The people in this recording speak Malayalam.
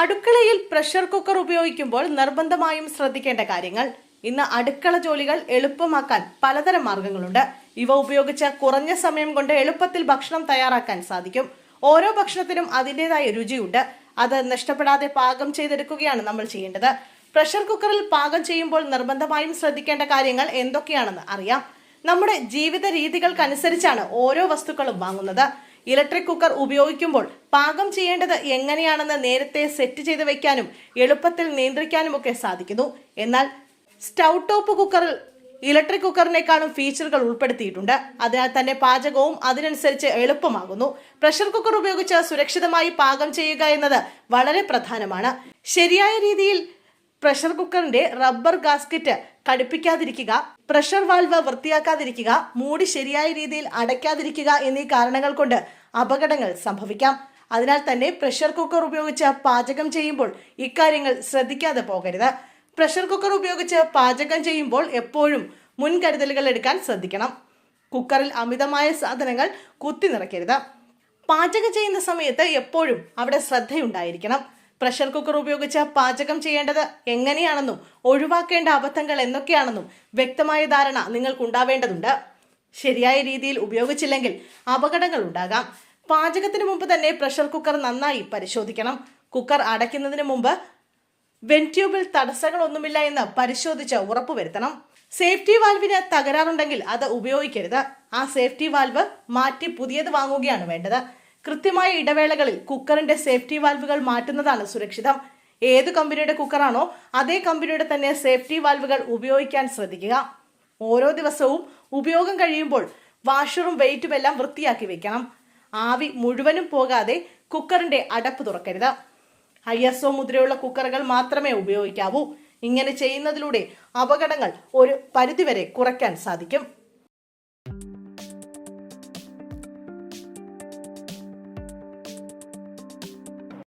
അടുക്കളയിൽ പ്രഷർ കുക്കർ ഉപയോഗിക്കുമ്പോൾ നിർബന്ധമായും ശ്രദ്ധിക്കേണ്ട കാര്യങ്ങൾ. ഇന്ന് അടുക്കള ജോലികൾ എളുപ്പമാക്കാൻ പലതരം മാർഗങ്ങളുണ്ട്. ഇവ ഉപയോഗിച്ച് കുറഞ്ഞ സമയം കൊണ്ട് എളുപ്പത്തിൽ ഭക്ഷണം തയ്യാറാക്കാൻ സാധിക്കും. ഓരോ ഭക്ഷണത്തിനും അതിന്റെതായ രുചിയുണ്ട്. അത് നഷ്ടപ്പെടാതെ പാകം ചെയ്തെടുക്കുകയാണ് നമ്മൾ ചെയ്യേണ്ടത്. പ്രഷർ കുക്കറിൽ പാകം ചെയ്യുമ്പോൾ നിർബന്ധമായും ശ്രദ്ധിക്കേണ്ട കാര്യങ്ങൾ എന്തൊക്കെയാണെന്ന് അറിയാം. നമ്മുടെ ജീവിത രീതികൾക്കനുസരിച്ചാണ് ഓരോ വസ്തുക്കളും വാങ്ങുന്നത്. ഇലക്ട്രിക് കുക്കർ ഉപയോഗിക്കുമ്പോൾ പാകം ചെയ്യേണ്ടത് എങ്ങനെയാണെന്ന് നേരത്തെ സെറ്റ് ചെയ്ത് വെക്കാനും എളുപ്പത്തിൽ നിയന്ത്രിക്കാനുമൊക്കെ സാധിക്കുന്നു. എന്നാൽ സ്റ്റൗ ടോപ്പ് കുക്കറിൽ ഇലക്ട്രിക് കുക്കറിനേക്കാളും ഫീച്ചറുകൾ ഉൾപ്പെടുത്തിയിട്ടുണ്ട്. അതിനാൽ തന്നെ പാചകവും അതിനനുസരിച്ച് എളുപ്പമാകുന്നു. പ്രഷർ കുക്കർ ഉപയോഗിച്ച് സുരക്ഷിതമായി പാകം ചെയ്യുക എന്നത് വളരെ പ്രധാനമാണ്. ശരിയായ രീതിയിൽ പ്രഷർ കുക്കറിന്റെ റബ്ബർ ഗാസ്കറ്റ് കടുപ്പിക്കാതിരിക്കുക പ്രഷർ വാൽവ് വൃത്തിയാക്കാതിരിക്കുക മൂടി ശരിയായ രീതിയിൽ അടയ്ക്കാതിരിക്കുക എന്നീ കാരണങ്ങൾ കൊണ്ട് അപകടങ്ങൾ സംഭവിക്കാം. അതിനാൽ തന്നെ പ്രഷർ കുക്കർ ഉപയോഗിച്ച് പാചകം ചെയ്യുമ്പോൾ ഇക്കാര്യങ്ങൾ ശ്രദ്ധിക്കാതെ പോകരുത്. പ്രഷർ കുക്കർ ഉപയോഗിച്ച് പാചകം ചെയ്യുമ്പോൾ എപ്പോഴും മുൻകരുതലുകൾ എടുക്കാൻ ശ്രദ്ധിക്കണം. കുക്കറിൽ അമിതമായ സാധനങ്ങൾ കുത്തി നിറയ്ക്കരുത്. പാചകം ചെയ്യുന്ന സമയത്ത് എപ്പോഴും അവിടെ ശ്രദ്ധയുണ്ടായിരിക്കണം. പ്രഷർ കുക്കർ ഉപയോഗിച്ച് പാചകം ചെയ്യേണ്ടത് എങ്ങനെയാണെന്നും ഒഴിവാക്കേണ്ട അബദ്ധങ്ങൾ എന്തൊക്കെയാണെന്നും വ്യക്തമായ ധാരണ നിങ്ങൾക്കുണ്ടാവേണ്ടതുണ്ട്. ശരിയായ രീതിയിൽ ഉപയോഗിച്ചില്ലെങ്കിൽ അപകടങ്ങൾ ഉണ്ടാകാം. പാചകത്തിന് മുമ്പ് തന്നെ പ്രഷർ കുക്കർ നന്നായി പരിശോധിക്കണം. കുക്കർ അടയ്ക്കുന്നതിന് മുമ്പ് വെന്റ്യൂബിൽ തടസ്സങ്ങളൊന്നുമില്ല എന്ന് പരിശോധിച്ച് ഉറപ്പുവരുത്തണം. സേഫ്റ്റി വാൽവിന് തകരാറുണ്ടെങ്കിൽ അത് ഉപയോഗിക്കരുത്. ആ സേഫ്റ്റി വാൽവ് മാറ്റി പുതിയത് വാങ്ങുകയാണ് വേണ്ടത്. കൃത്യമായ ഇടവേളകളിൽ കുക്കറിന്റെ സേഫ്റ്റി വാൽവുകൾ മാറ്റുന്നതാണ് സുരക്ഷിതം. ഏത് കമ്പനിയുടെ കുക്കറാണോ അതേ കമ്പനിയുടെ തന്നെ സേഫ്റ്റി വാൽവുകൾ ഉപയോഗിക്കാൻ ശ്രദ്ധിക്കുക. ഓരോ ദിവസവും ഉപയോഗം കഴിയുമ്പോൾ വാഷറും വെയിറ്റും എല്ലാം വൃത്തിയാക്കി വെക്കണം. ആവി മുഴുവനും പോകാതെ കുക്കറിന്റെ അടപ്പ് തുറക്കരുത്. ഐ എസ് ഒ മുദ്രയുള്ള കുക്കറുകൾ മാത്രമേ ഉപയോഗിക്കാവൂ. ഇങ്ങനെ ചെയ്യുന്നതിലൂടെ അപകടങ്ങൾ ഒരു പരിധിവരെ കുറയ്ക്കാൻ സാധിക്കും.